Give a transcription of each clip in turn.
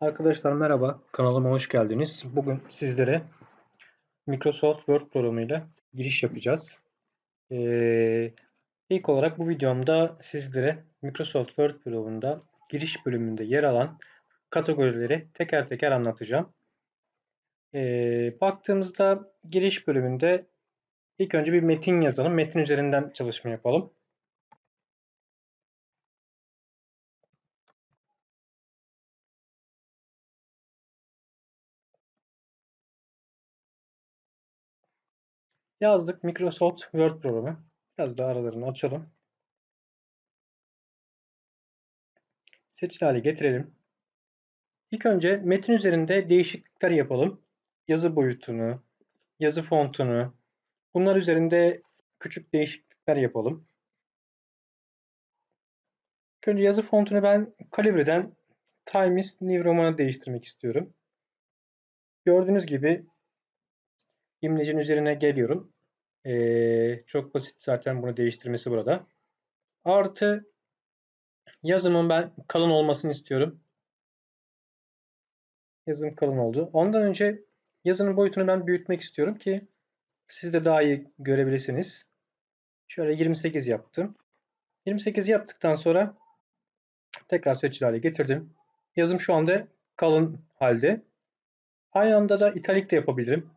Arkadaşlar merhaba, kanalıma hoş geldiniz. Bugün sizlere Microsoft Word programıyla giriş yapacağız. Ee, ilk olarak bu videomda sizlere Microsoft Word programında giriş bölümünde yer alan kategorileri teker teker anlatacağım. Ee, baktığımızda giriş bölümünde ilk önce bir metin yazalım. Metin üzerinden çalışma yapalım. Yazdık Microsoft Word programı. Biraz daha aralarını açalım. Seçili hale getirelim. İlk önce metin üzerinde değişiklikler yapalım. Yazı boyutunu, yazı fontunu, bunlar üzerinde küçük değişiklikler yapalım. İlk önce yazı fontunu ben Calibre'den Times New Roman'a değiştirmek istiyorum. Gördüğünüz gibi imlecin üzerine geliyorum. Ee, çok basit zaten bunu değiştirmesi burada. Artı yazımın ben kalın olmasını istiyorum. Yazım kalın oldu. Ondan önce yazının boyutunu ben büyütmek istiyorum ki siz de daha iyi görebilirsiniz. Şöyle 28 yaptım. 28 yaptıktan sonra tekrar seçili getirdim. Yazım şu anda kalın halde. Aynı anda da italik de yapabilirim.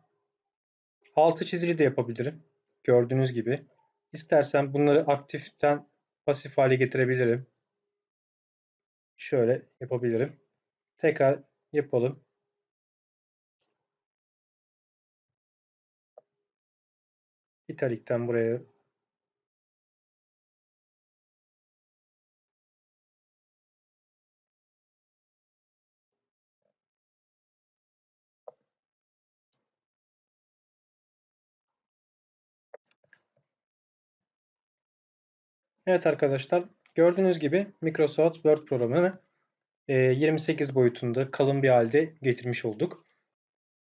Altı çizili de yapabilirim. Gördüğünüz gibi. İstersen bunları aktiften pasif hale getirebilirim. Şöyle yapabilirim. Tekrar yapalım. İtalikten buraya Evet arkadaşlar gördüğünüz gibi Microsoft Word programını 28 boyutunda kalın bir halde getirmiş olduk.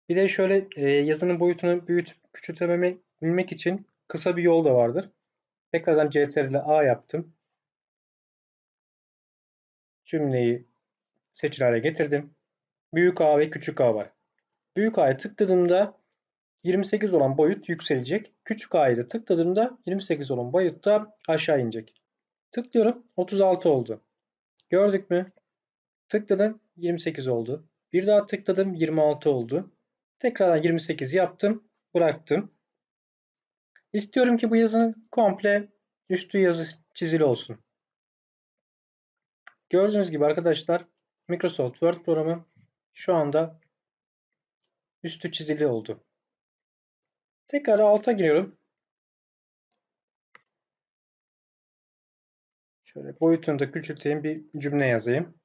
Bir de şöyle yazının boyutunu büyütüp küçültebilmek için kısa bir yol da vardır. Tekrardan CTRL A yaptım. Cümleyi seçili hale getirdim. Büyük A ve küçük A var. Büyük A'ya tıkladığımda 28 olan boyut yükselecek. Küçük A'ya da tıkladığımda 28 olan boyut da aşağı inecek. Tıklıyorum 36 oldu. Gördük mü? Tıkladım 28 oldu. Bir daha tıkladım 26 oldu. Tekrardan 28 yaptım. Bıraktım. İstiyorum ki bu yazının komple üstü yazı çizili olsun. Gördüğünüz gibi arkadaşlar Microsoft Word programı şu anda üstü çizili oldu. Tekrar alta giriyorum. Şöyle boyutunu da küçülteyim bir cümle yazayım.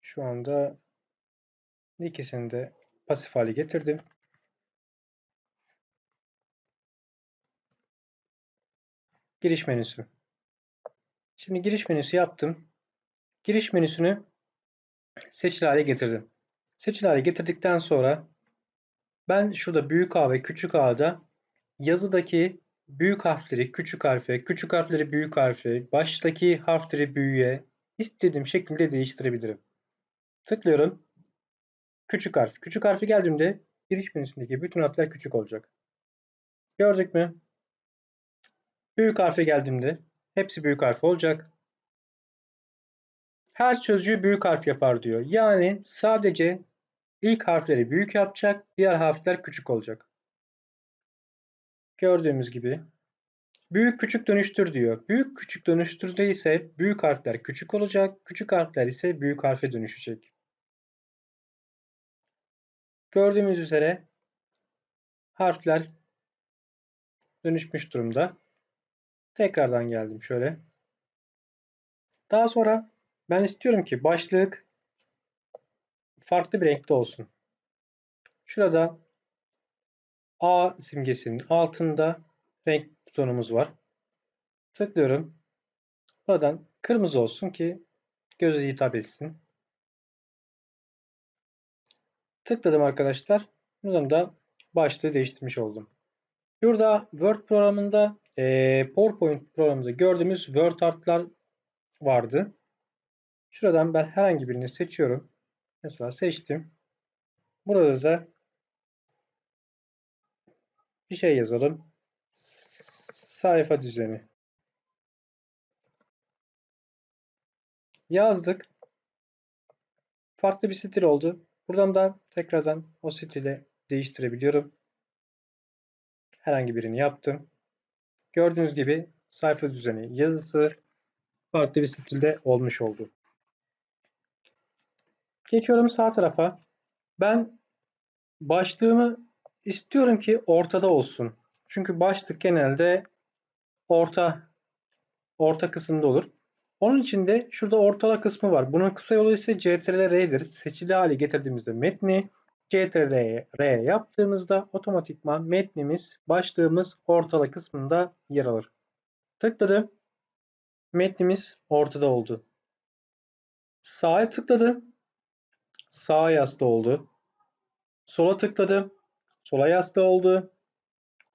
Şu anda ikisini de pasif hale getirdim. Giriş menüsü. Şimdi giriş menüsü yaptım. Giriş menüsünü seçili hale getirdim. Seçili hale getirdikten sonra ben şurada büyük A ve küçük A'da yazıdaki büyük harfleri küçük harfe, küçük harfleri büyük harfe, baştaki harfleri büyüğe istediğim şekilde değiştirebilirim. Tıklıyorum. Küçük harf. Küçük harfi geldiğimde giriş menüsündeki bütün harfler küçük olacak. Gördük mü? Büyük harfe geldiğimde hepsi büyük harf olacak. Her sözcüğü büyük harf yapar diyor. Yani sadece ilk harfleri büyük yapacak, diğer harfler küçük olacak. Gördüğümüz gibi büyük küçük dönüştür diyor. Büyük küçük dönüştürde ise büyük harfler küçük olacak, küçük harfler ise büyük harfe dönüşecek. Gördüğümüz üzere harfler dönüşmüş durumda. Tekrardan geldim şöyle. Daha sonra ben istiyorum ki başlık farklı bir renkte olsun. Şurada A simgesinin altında renk butonumuz var. Tıklıyorum. Buradan kırmızı olsun ki göze hitap etsin. Tıkladım arkadaşlar. Buradan da başlığı değiştirmiş oldum. Burada Word programında e, PowerPoint programımızda gördüğümüz Word artlar vardı. Şuradan ben herhangi birini seçiyorum. Mesela seçtim. Burada da bir şey yazalım. Sayfa düzeni. Yazdık. Farklı bir stil oldu. Buradan da tekrardan o stili değiştirebiliyorum. Herhangi birini yaptım. Gördüğünüz gibi sayfa düzeni yazısı farklı bir stilde olmuş oldu. Geçiyorum sağ tarafa. Ben başlığımı istiyorum ki ortada olsun. Çünkü başlık genelde orta orta kısımda olur. Onun için de şurada ortala kısmı var. Bunun kısa yolu ise CTRL-R'dir. Seçili hale getirdiğimizde metni CTRL-R yaptığımızda otomatikman metnimiz, başlığımız ortala kısmında yer alır. Tıkladım. Metnimiz ortada oldu. Sağa tıkladım. Sağa yaslı oldu. Sola tıkladım. Sola yaslı oldu.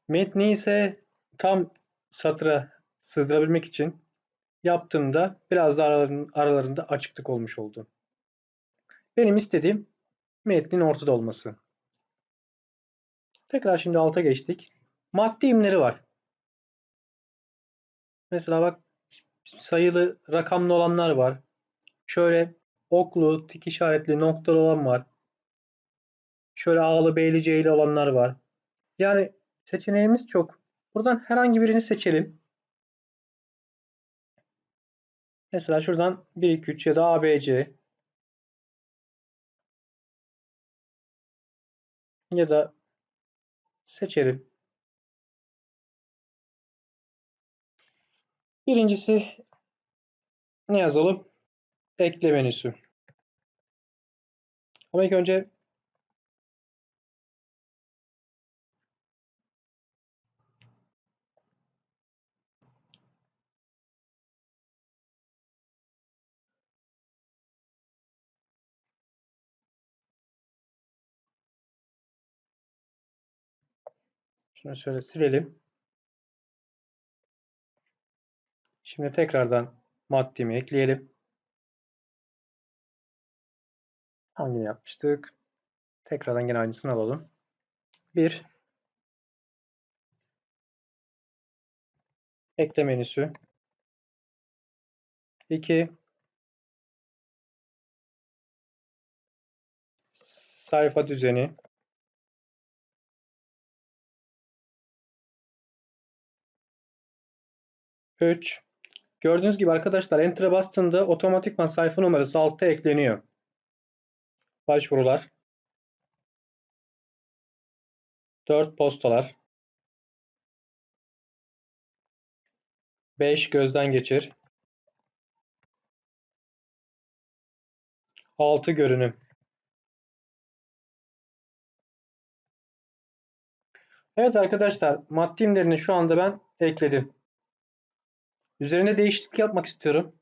Metni ise tam satıra sığdırabilmek için yaptığımda biraz da aralarında açıklık olmuş oldu. Benim istediğim metnin ortada olması. Tekrar şimdi alta geçtik. Madde imleri var. Mesela bak sayılı rakamlı olanlar var. Şöyle oklu, tik işaretli, noktalı olan var. Şöyle A'lı, B'li, C'li olanlar var. Yani seçeneğimiz çok. Buradan herhangi birini seçelim. Mesela şuradan 1, 2, 3 ya da A, B, C. Ya da seçelim. Birincisi ne yazalım? Ekle menüsü. Ama ilk önce Şunu şöyle silelim. Şimdi tekrardan maddemi ekleyelim. Hangini yapmıştık? Tekrardan yine aynısını alalım. 1 Ekle menüsü 2 Sayfa düzeni 3 Gördüğünüz gibi arkadaşlar Enter'a bastığımda otomatikman sayfa numarası altta ekleniyor. Başvurular 4 postalar 5 gözden geçir 6 görünüm Evet arkadaşlar maddi imlerini şu anda ben ekledim. Üzerine değişiklik yapmak istiyorum.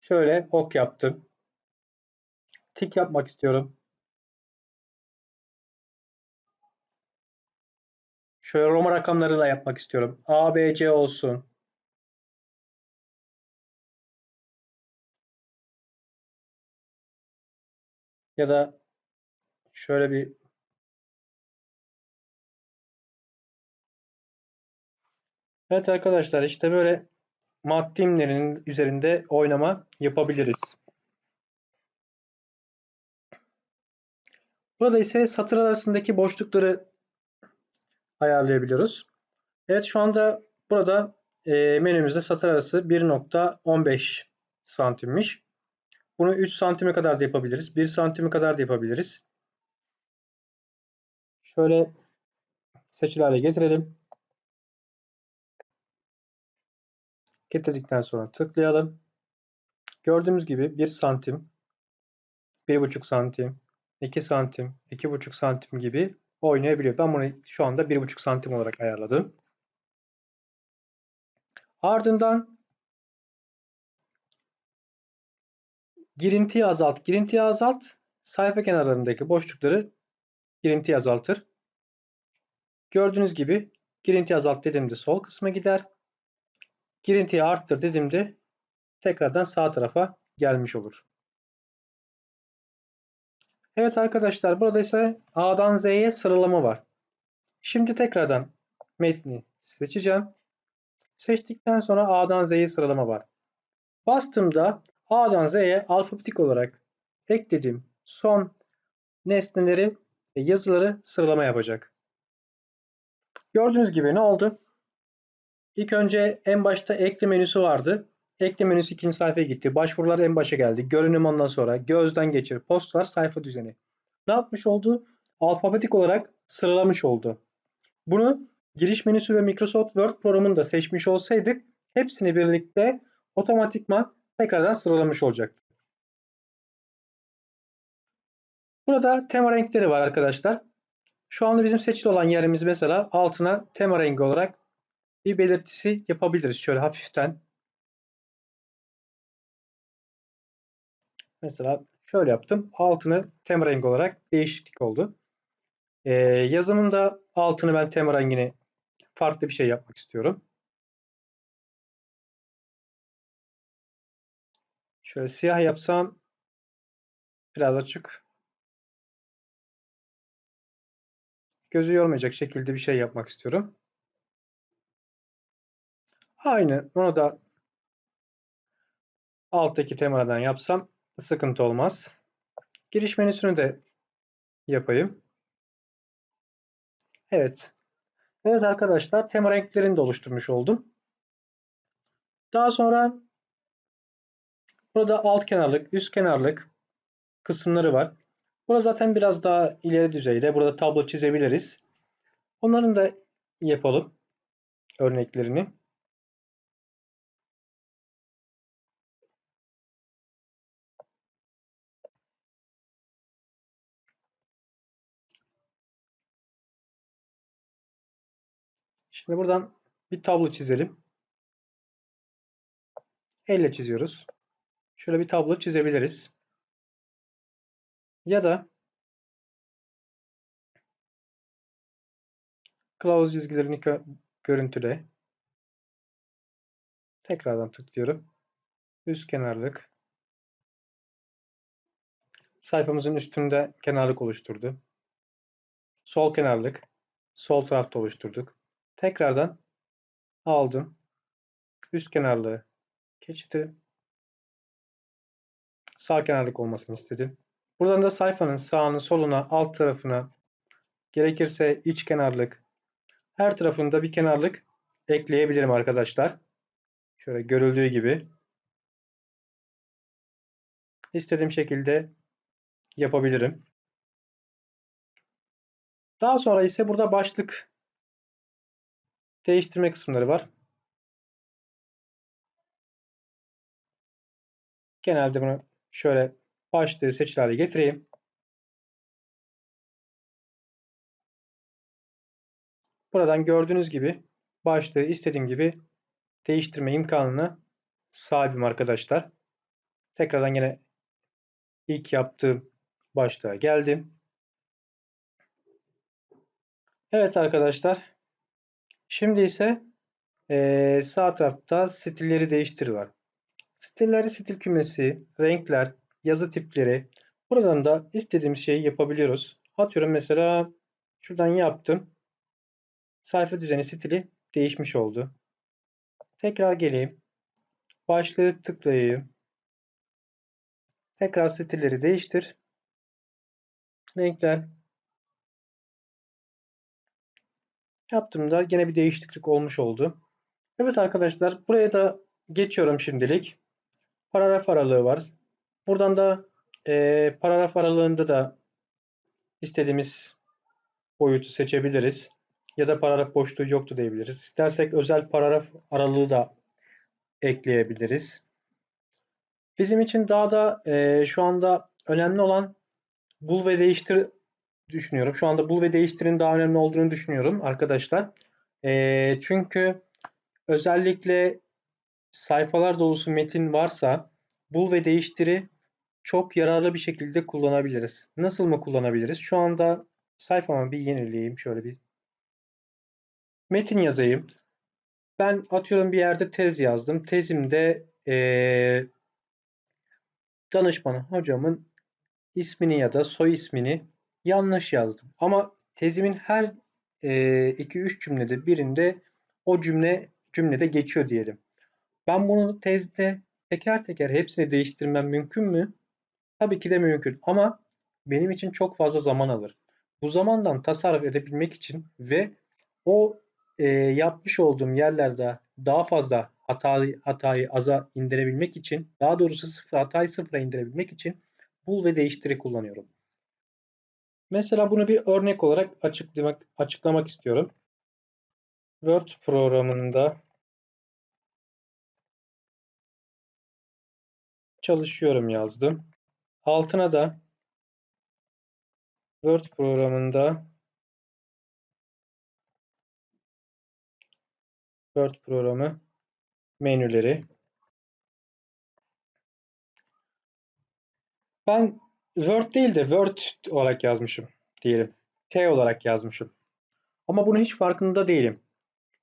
Şöyle ok yaptım. Tik yapmak istiyorum. Şöyle Roma rakamlarıyla yapmak istiyorum. A, B, C olsun. Ya da şöyle bir Evet arkadaşlar işte böyle maddi üzerinde oynama yapabiliriz. Burada ise satır arasındaki boşlukları ayarlayabiliyoruz. Evet şu anda burada e, menümüzde satır arası 1.15 santimmiş. Bunu 3 santime kadar da yapabiliriz. 1 santime kadar da yapabiliriz. Şöyle seçili getirelim. Getirdikten sonra tıklayalım. Gördüğümüz gibi 1 santim, 1,5 santim, 2 santim, 2,5 santim gibi oynayabiliyor. Ben bunu şu anda 1,5 santim olarak ayarladım. Ardından girintiyi azalt. Girintiyi azalt sayfa kenarlarındaki boşlukları girintiyi azaltır. Gördüğünüz gibi Girinti azalt dediğimde sol kısma gider. Girintiyi arttır dediğimde tekrardan sağ tarafa gelmiş olur. Evet arkadaşlar burada ise A'dan Z'ye sıralama var. Şimdi tekrardan metni seçeceğim. Seçtikten sonra A'dan Z'ye sıralama var. Bastığımda A'dan Z'ye alfabetik olarak eklediğim son nesneleri ve yazıları sıralama yapacak. Gördüğünüz gibi ne oldu? İlk önce en başta ekle menüsü vardı. Ekle menüsü ikinci sayfaya gitti. Başvurular en başa geldi. Görünüm ondan sonra. Gözden geçir. Postlar sayfa düzeni. Ne yapmış oldu? Alfabetik olarak sıralamış oldu. Bunu giriş menüsü ve Microsoft Word programını da seçmiş olsaydık hepsini birlikte otomatikman tekrardan sıralamış olacaktı. Burada tema renkleri var arkadaşlar. Şu anda bizim seçili olan yerimiz mesela altına tema rengi olarak bir belirtisi yapabiliriz. Şöyle hafiften. Mesela şöyle yaptım. Altını tema rengi olarak değişiklik oldu. Ee, yazımın da altını ben tema rengini farklı bir şey yapmak istiyorum. Şöyle siyah yapsam biraz açık. Gözü yormayacak şekilde bir şey yapmak istiyorum. Aynı onu da alttaki temadan yapsam sıkıntı olmaz. Giriş menüsünü de yapayım. Evet. Evet arkadaşlar tema renklerini de oluşturmuş oldum. Daha sonra burada alt kenarlık, üst kenarlık kısımları var. Burada zaten biraz daha ileri düzeyde. Burada tablo çizebiliriz. Onların da yapalım örneklerini. Şimdi buradan bir tablo çizelim. Elle çiziyoruz. Şöyle bir tablo çizebiliriz. Ya da kılavuz çizgilerini görüntüle. Tekrardan tıklıyorum. Üst kenarlık. Sayfamızın üstünde kenarlık oluşturdu. Sol kenarlık. Sol tarafta oluşturduk. Tekrardan aldım. Üst kenarlığı geçti. Sağ kenarlık olmasını istedim. Buradan da sayfanın sağını, soluna, alt tarafına gerekirse iç kenarlık her tarafında bir kenarlık ekleyebilirim arkadaşlar. Şöyle görüldüğü gibi. İstediğim şekilde yapabilirim. Daha sonra ise burada başlık değiştirme kısımları var. Genelde bunu şöyle başlığı seçili hale getireyim. Buradan gördüğünüz gibi başlığı istediğim gibi değiştirme imkanına sahibim arkadaşlar. Tekrardan yine ilk yaptığım başlığa geldim. Evet arkadaşlar Şimdi ise e, sağ tarafta stilleri değiştir var. Stilleri stil kümesi, renkler, yazı tipleri. Buradan da istediğimiz şeyi yapabiliyoruz. Atıyorum mesela şuradan yaptım. Sayfa düzeni stili değişmiş oldu. Tekrar geleyim. Başlığı tıklayayım. Tekrar stilleri değiştir. Renkler, Yaptığımda gene bir değişiklik olmuş oldu. Evet arkadaşlar buraya da geçiyorum şimdilik. Paragraf aralığı var. Buradan da e, paragraf aralığında da istediğimiz boyutu seçebiliriz. Ya da paragraf boşluğu yoktu diyebiliriz. İstersek özel paragraf aralığı da ekleyebiliriz. Bizim için daha da e, şu anda önemli olan bul ve değiştir düşünüyorum. Şu anda bul ve değiştirin daha önemli olduğunu düşünüyorum arkadaşlar. E, çünkü özellikle sayfalar dolusu metin varsa bul ve değiştiri çok yararlı bir şekilde kullanabiliriz. Nasıl mı kullanabiliriz? Şu anda sayfamı bir yenileyeyim. Şöyle bir metin yazayım. Ben atıyorum bir yerde tez yazdım. Tezimde ee, danışmanı hocamın ismini ya da soy ismini yanlış yazdım. Ama tezimin her 2-3 cümlede birinde o cümle cümlede geçiyor diyelim. Ben bunu tezde teker teker hepsini değiştirmem mümkün mü? Tabii ki de mümkün ama benim için çok fazla zaman alır. Bu zamandan tasarruf edebilmek için ve o e, yapmış olduğum yerlerde daha fazla hatayı, hatayı aza indirebilmek için, daha doğrusu sıfır, hatayı sıfıra indirebilmek için bul ve değiştiri kullanıyorum. Mesela bunu bir örnek olarak açıklamak, açıklamak istiyorum. Word programında çalışıyorum yazdım. Altına da Word programında Word programı menüleri. Ben Word değil de Word olarak yazmışım diyelim. T olarak yazmışım. Ama bunun hiç farkında değilim.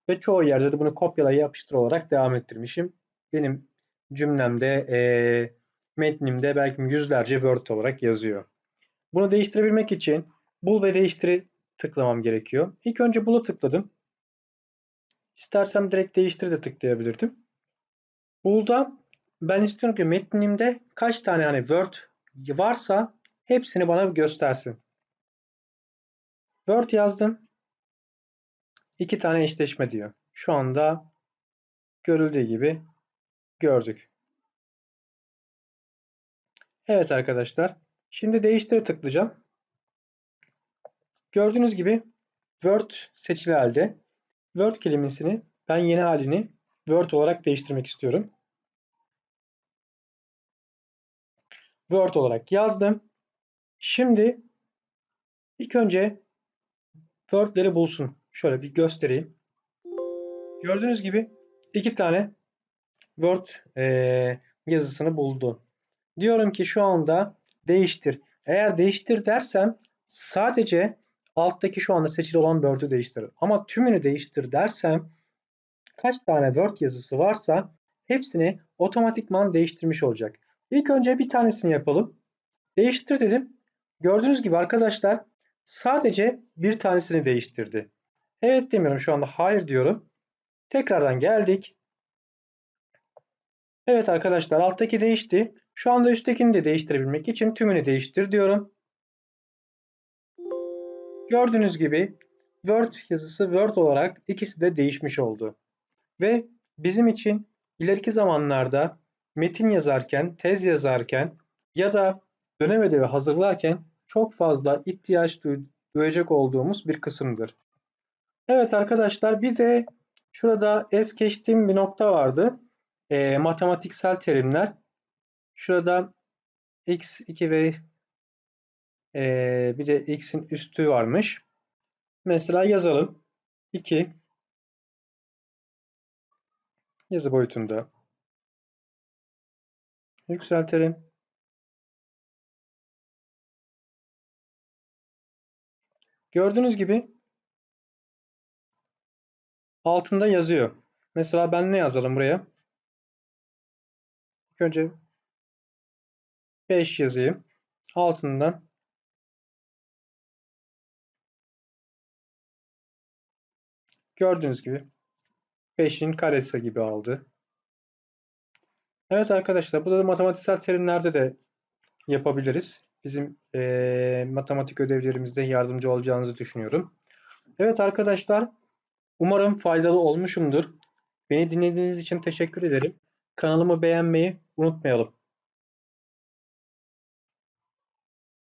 Ve çoğu yerde de bunu kopyala yapıştır olarak devam ettirmişim. Benim cümlemde, e, metnimde belki yüzlerce Word olarak yazıyor. Bunu değiştirebilmek için bul ve değiştiri tıklamam gerekiyor. İlk önce bul'a tıkladım. İstersem direkt değiştir de tıklayabilirdim. Bul'da ben istiyorum ki metnimde kaç tane hani Word varsa hepsini bana göstersin. Word yazdım. İki tane eşleşme diyor. Şu anda görüldüğü gibi gördük. Evet arkadaşlar. Şimdi değiştire tıklayacağım. Gördüğünüz gibi Word seçili halde. Word kelimesini ben yeni halini Word olarak değiştirmek istiyorum. Word olarak yazdım. Şimdi ilk önce Word'leri bulsun. Şöyle bir göstereyim. Gördüğünüz gibi iki tane Word e, yazısını buldu. Diyorum ki şu anda değiştir. Eğer değiştir dersem sadece alttaki şu anda seçili olan Word'ü değiştirir. Ama tümünü değiştir dersem kaç tane Word yazısı varsa hepsini otomatikman değiştirmiş olacak. İlk önce bir tanesini yapalım. Değiştir dedim. Gördüğünüz gibi arkadaşlar sadece bir tanesini değiştirdi. Evet demiyorum şu anda hayır diyorum. Tekrardan geldik. Evet arkadaşlar alttaki değişti. Şu anda üsttekini de değiştirebilmek için tümünü değiştir diyorum. Gördüğünüz gibi Word yazısı Word olarak ikisi de değişmiş oldu. Ve bizim için ileriki zamanlarda metin yazarken, tez yazarken ya da dönem ödevi hazırlarken çok fazla ihtiyaç duyacak olduğumuz bir kısımdır. Evet arkadaşlar bir de şurada es geçtiğim bir nokta vardı. E, matematiksel terimler. Şurada x2 ve e, bir de x'in üstü varmış. Mesela yazalım. 2 yazı boyutunda yükseltelim. Gördüğünüz gibi altında yazıyor. Mesela ben ne yazalım buraya? İlk önce 5 yazayım. Altından gördüğünüz gibi 5'in karesi gibi aldı. Evet arkadaşlar bu da matematiksel terimlerde de yapabiliriz. Bizim e, matematik ödevlerimizde yardımcı olacağınızı düşünüyorum. Evet arkadaşlar umarım faydalı olmuşumdur. Beni dinlediğiniz için teşekkür ederim. Kanalımı beğenmeyi unutmayalım.